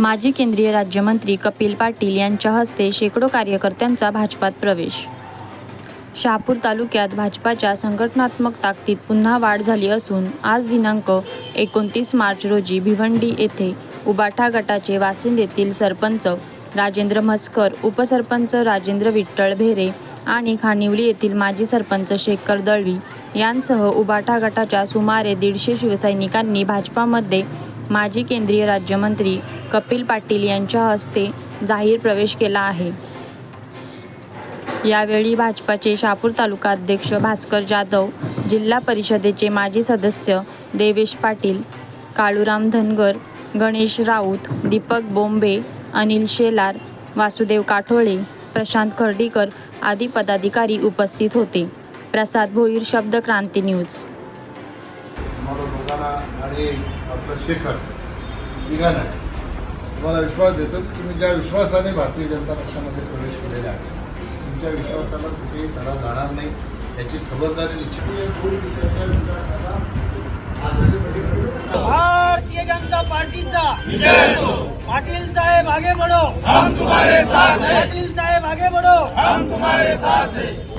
माजी केंद्रीय राज्यमंत्री कपिल पाटील यांच्या हस्ते शेकडो कार्यकर्त्यांचा भाजपात प्रवेश. शहापूर तालुक्यात भाजपाच्या संघटनात्मक ताकदीत पुन्हा वाढ झाली असून आज दिनांक एकोणतीस मार्च रोजी भिवंडी येथे उबाठा गटाचे वासिंदेतील सरपंच राजेंद्र म्हस्कर उपसरपंच राजेंद्र विठ्ठल भेरे आणि खानिवली येथील माजी सरपंच शेखर दळवी यांसह उबाठा गटाच्या सुमारे दीडशे शिवसैनिकांनी भाजपामध्ये माजी केंद्रीय राज्यमंत्री कपिल पाटील यांच्या हस्ते जाहीर प्रवेश केला आहे. यावेळी भाजपाचे शहापूर तालुका अध्यक्ष भास्कर जाधव जिल्हा परिषदेचे माजी सदस्य देवेश पाटील काळूराम धनगर गणेश राऊत दीपक बोंबे अनिल शेलार वासुदेव काठोळे प्रशांत खर्डीकर आदी पदाधिकारी उपस्थित होते. प्रसाद भोईर शब्द क्रांती न्यूज. आणि शेखर तुम्हाला विश्वास देतो की तुम्ही ज्या विश्वासाने भारतीय जनता पक्षामध्ये प्रवेश केलेला आहे तुमच्या विश्वासाला कुठेही तडा जाणार नाही याची खबरदारी निश्चित भारतीय जनता पार्टीचा पाटील साहेब आगे बढ़ो. हम तुम्हारे साथ हैं. पाटील साहेब आगे बढ़ो. हम तुम्हारे साथ हैं.